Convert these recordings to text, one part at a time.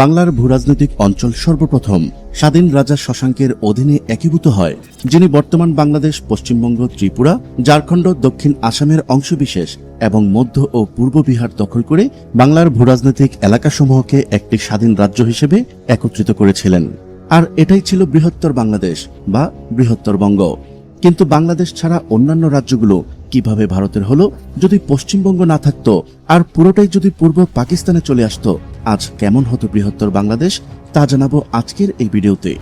বাংলার ভূরাজনৈতিক অঞ্চল সর্বপ্রথম স্বাধীন রাজা শশাঙ্কের অধীনে একীভূত হয়, যিনি বর্তমান বাংলাদেশ, পশ্চিমবঙ্গ, ত্রিপুরা, ঝাড়খণ্ড, দক্ষিণ আসামের অংশবিশেষ এবং মধ্য ও পূর্ব বিহার দখল করে বাংলার ভূরাজনৈতিক এলাকাসমূহকে একটি স্বাধীন রাজ্য হিসেবে একত্রিত করেছিলেন। আর এটাই ছিল বৃহত্তর বাংলাদেশ বা বৃহত্তর বঙ্গ। কিন্তু বাংলাদেশ ছাড়া অন্যান্য রাজ্যগুলো কীভাবে ভারতের হলো, যদি পশ্চিমবঙ্গ না থাকতো, আর পুরোটাই যদি পূর্ব পাকিস্তানে চলে আসতো আজ কেমন হতো বৃহত্তর বাংলাদেশ তা জানাব আজকের এই ভিডিওতে।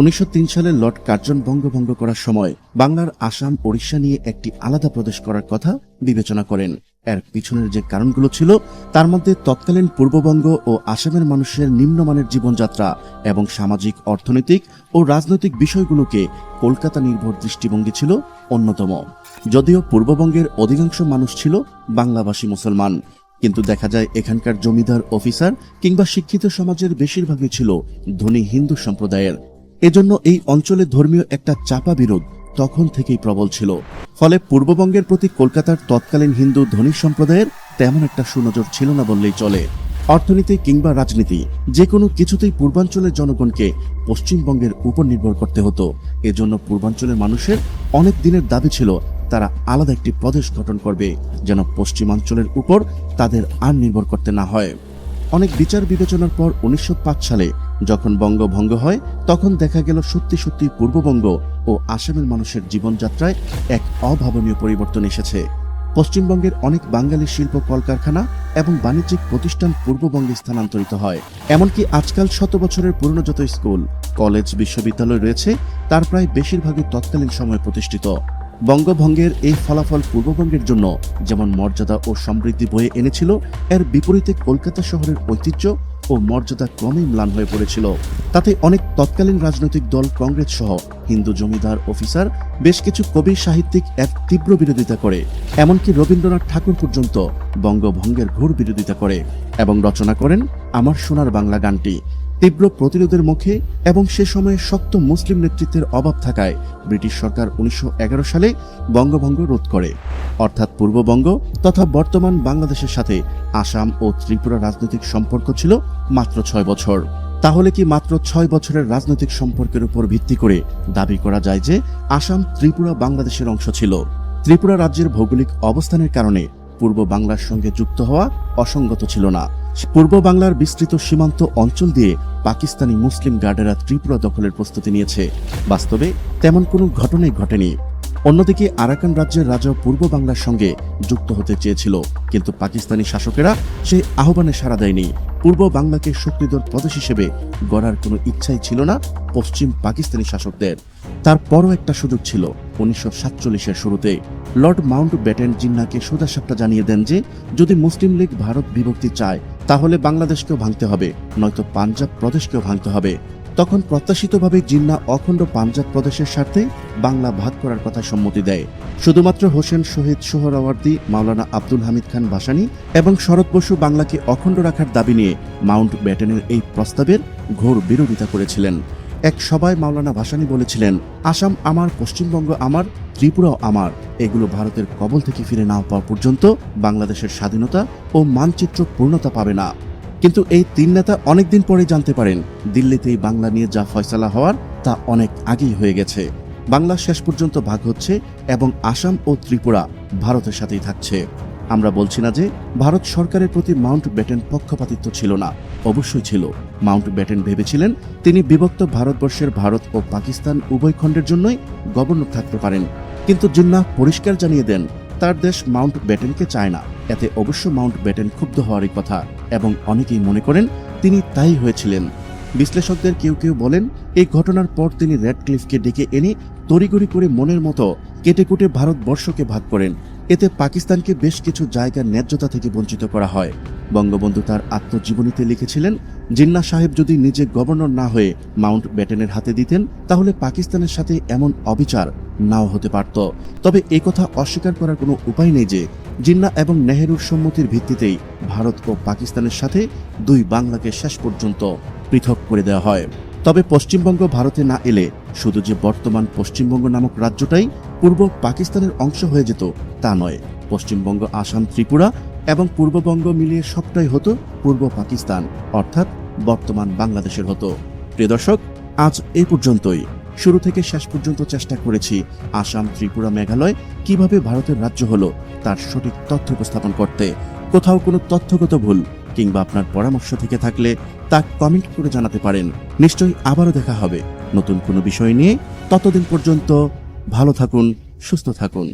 উনিশশো তিন সালে লর্ড কার্জন বঙ্গভঙ্গ করার সময় বাংলার আসাম, ওড়িশা নিয়ে একটি আলাদা প্রদেশ করার কথা বিবেচনা করেন। এর পিছনের যে কারণগুলো ছিল, তার মধ্যে তৎকালীন পূর্ববঙ্গ ও আসামের মানুষের নিম্নমানের জীবনযাত্রা এবং সামাজিক, অর্থনৈতিক ও রাজনৈতিক বিষয়গুলোকে কলকাতা নির্ভর দৃষ্টিভঙ্গি ছিল অন্যতম। যদিও পূর্ববঙ্গের অধিকাংশ মানুষ ছিল বাংলাভাষী মুসলমান, কিন্তু দেখা যায় এখানকার জমিদার, অফিসার কিংবা শিক্ষিত সমাজের বেশিরভাগই ছিল ধনী হিন্দু সম্প্রদায়ের। এজন্য এই অঞ্চলে ধর্মীয় একটা চাপা বিরোধ তখন থেকেই প্রবল ছিল। ফলে পূর্ববঙ্গের প্রতি কলকাতার তৎকালীন হিন্দু ধনী সম্প্রদায়ের তেমন একটা সুনজর ছিল না বললেই চলে। অর্থনীতি কিংবা রাজনীতি, যে কোনো কিছুতেই পূর্বাঞ্চলের জনগণকে পশ্চিমবঙ্গের উপর নির্ভর করতে হতো। এজন্য পূর্বাঞ্চলের মানুষের অনেক দিনের দাবি ছিল, তারা আলাদা একটি প্রদেশ গঠন করবে, যেন পশ্চিমাঞ্চলের উপর তাদের আর নির্ভর করতে না হয়। অনেক বিচার বিবেচনার পর উনিশশো পাঁচ সালে যখন বঙ্গভঙ্গ হয়, তখন দেখা গেল সত্যি সত্যি পূর্ববঙ্গ ও আসামের মানুষের জীবনযাত্রায় এক অভাবনীয় পরিবর্তন এসেছে। পশ্চিমবঙ্গের অনেক বাঙালি শিল্প কলকারখানা এবং বাণিজ্যিক প্রতিষ্ঠান পূর্ববঙ্গে স্থানান্তরিত হয়। এমনকি আজকাল শত বছরের পুরনো যত স্কুল, কলেজ, বিশ্ববিদ্যালয় রয়েছে, তার প্রায় বেশিরভাগই তৎকালীন সময়ে প্রতিষ্ঠিত। বঙ্গভঙ্গের এই ফলাফল পূর্ববঙ্গের জন্য যেমন মর্যাদা ও সমৃদ্ধি বয়ে এনেছিল, এর বিপরীতে কলকাতা শহরের ঐতিহ্য ও মর্যাদা ক্রমেই ম্লান হয়ে পড়েছিল। তাতে অনেক তৎকালীন রাজনৈতিক দল কংগ্রেস সহ হিন্দু জমিদার অফিসার, বেশ কিছু কবি সাহিত্যিক এক তীব্র বিরোধিতা করে। এমনকি রবীন্দ্রনাথ ঠাকুর পর্যন্ত বঙ্গভঙ্গের ঘোর বিরোধিতা করে এবং রচনা করেন আমার সোনার বাংলা গানটি। তীব্র প্রতিরোধের মুখে এবং সে সময়ে শক্ত মুসলিম নেতৃত্বের অভাব থাকায় ব্রিটিশ সরকার উনিশশো এগারো সালে বঙ্গভঙ্গ রোধ করে। অর্থাৎ পূর্ববঙ্গ তথা বর্তমান বাংলাদেশের সাথে আসাম ও ত্রিপুরা রাজনৈতিক সম্পর্ক ছিল মাত্র ছয় বছর। তাহলে কি মাত্র ছয় বছরের রাজনৈতিক সম্পর্কের উপর ভিত্তি করে দাবি করা যায় যে আসাম ত্রিপুরা বাংলাদেশের অংশ ছিল? ত্রিপুরা রাজ্যের ভৌগোলিক অবস্থানের কারণে পূর্ব বাংলার সঙ্গে যুক্ত হওয়া অসঙ্গত ছিল না। পূর্ব বাংলার বিস্তৃত সীমান্ত অঞ্চল দিয়ে পাকিস্তানি মুসলিম গার্ডেরা ত্রিপুরা দখলের প্রস্তুতি নিয়েছে। বাস্তবে তেমন কোনো ঘটনাই ঘটেনি। অন্যদিকে আরাকান রাজ্যের রাজা পূর্ব বাংলার সঙ্গে যুক্ত হতে চেয়েছিল, কিন্তু পাকিস্তানি শাসকেরা সেই আহ্বানে সাড়া দেয়নি। পূর্ব বাংলাকে শক্তিধর প্রদেশ হিসেবে গড়ার কোনো ইচ্ছাই ছিল না পশ্চিম পাকিস্তানি শাসকদের। তারপরও একটা সুযোগ ছিল উনিশশো সাতচল্লিশের শুরুতে। লর্ড মাউন্ট ব্যাটেন জিন্নাকে সোজাসাপটা জানিয়ে দেন যে, যদি মুসলিম লীগ ভারত বিভক্তি চায়, তাহলে বাংলাদেশকেও ভাঙতে হবে, নয়তো পাঞ্জাব প্রদেশকেও ভাঙতে হবে। তখন প্রত্যাশিতভাবে জিন্না অখণ্ড পাঞ্জাব প্রদেশের স্বার্থে বাংলা ভাগ করার কথা সম্মতি দেয়। শুধুমাত্র হোসেন শহীদ সোহরাওয়ার্দী, মাওলানা আব্দুল হামিদ খান ভাসানী এবং শরৎ বসু বাংলাকে অখণ্ড রাখার দাবি নিয়ে মাউন্ট ব্যাটেনের এই প্রস্তাবের ঘোর বিরোধিতা করেছিলেন। এক সভায় মাওলানা ভাসানী বলেছিলেন, আসাম আমার, পশ্চিমবঙ্গ আমার, ত্রিপুরাও আমার। এগুলো ভারতের কবল থেকে ফিরে না পাওয়া পর্যন্ত বাংলাদেশের স্বাধীনতা ও মানচিত্র পূর্ণতা পাবে না। কিন্তু এই তিন নেতা অনেকদিন পরে জানতে পারেন, দিল্লিতেই বাংলা নিয়ে যা ফয়সালা হওয়ার তা অনেক আগেই হয়ে গেছে। বাংলা শেষ পর্যন্ত ভাগ হচ্ছে এবং আসাম ও ত্রিপুরা ভারতের সাথেই থাকছে। আমরা বলছি না যে ভারত সরকারের প্রতি মাউন্ট ব্যাটেন পক্ষপাতিত্ব ছিল না, অবশ্যই ছিল। মাউন্ট ব্যাটেন ভেবেছিলেন তিনি বিভক্ত ভারতবর্ষের ভারত ও পাকিস্তান উভয় খণ্ডের জন্যই গভর্নর থাকতে পারেন। কিন্তু জিন্নাহ পরিষ্কার জানিয়ে দেন, তার দেশ মাউন্ট ব্যাটেনকে চায় না। এতে অবশ্য মাউন্ট ব্যাটেন ক্ষুব্ধ হওয়ারই কথা। এবং অনেকেই মনে করেন তিনি তাই হয়েছিলেন। বিশ্লেষকদের কেউ কেউ বলেন, এই ঘটনার পর তিনি রেড ক্লিফকে ডেকে এনে তড়িগড়ি করে মনের মতো কেটে কুটে ভারতবর্ষকে ভাগ করেন। এতে পাকিস্তানকে বেশ কিছু জায়গার ন্যায্যতা থেকে বঞ্চিত করা হয়। বঙ্গবন্ধু তার আত্মজীবনীতে লিখেছিলেন জিন্না সাহেব যদি নিজে গভর্নর না হয়ে মাউন্ট ব্যাটেনের হাতে দিতেন, তাহলে পাকিস্তানের সাথে এমন অবিচার নাও হতে পারত। তবে কথা অস্বীকার করার কোনো উপায় নেই যে জিন্না এবং নেহেরুর সম্মতির ভিত্তিতেই ভারত ও পাকিস্তানের সাথে দুই বাংলাকে শেষ পর্যন্ত পৃথক করে দেওয়া হয়। তবে পশ্চিমবঙ্গ ভারতে না এলে শুধু যে বর্তমান পশ্চিমবঙ্গ নামক রাজ্যটাই পূর্ব পাকিস্তানের অংশ হয়ে যেত তা নয়। পশ্চিমবঙ্গ আসাম, ত্রিপুরা এবং পূর্ববঙ্গ মিলিয়ে সবটাই হতো পূর্ব পাকিস্তান, অর্থাৎ বর্তমান বাংলাদেশের হতো। প্রিয় দর্শক, আজ এই পর্যন্তই। শুরু থেকে শেষ পর্যন্ত চেষ্টা করেছি। আসাম, ত্রিপুরা, মেঘালয় কীভাবে ভারতের রাজ্য হলো, তার সঠিক তথ্য উপস্থাপন করতে। কোথাও কোনো তথ্যগত ভুল কিংবা আপনার পরামর্শ থেকে থাকলে তা কমেন্ট করে জানাতে পারেন। নিশ্চয়ই আবারও দেখা হবে। নতুন কোনো বিষয় নিয়ে ততদিন পর্যন্ত ভালো থাকুন, সুস্থ থাকুন।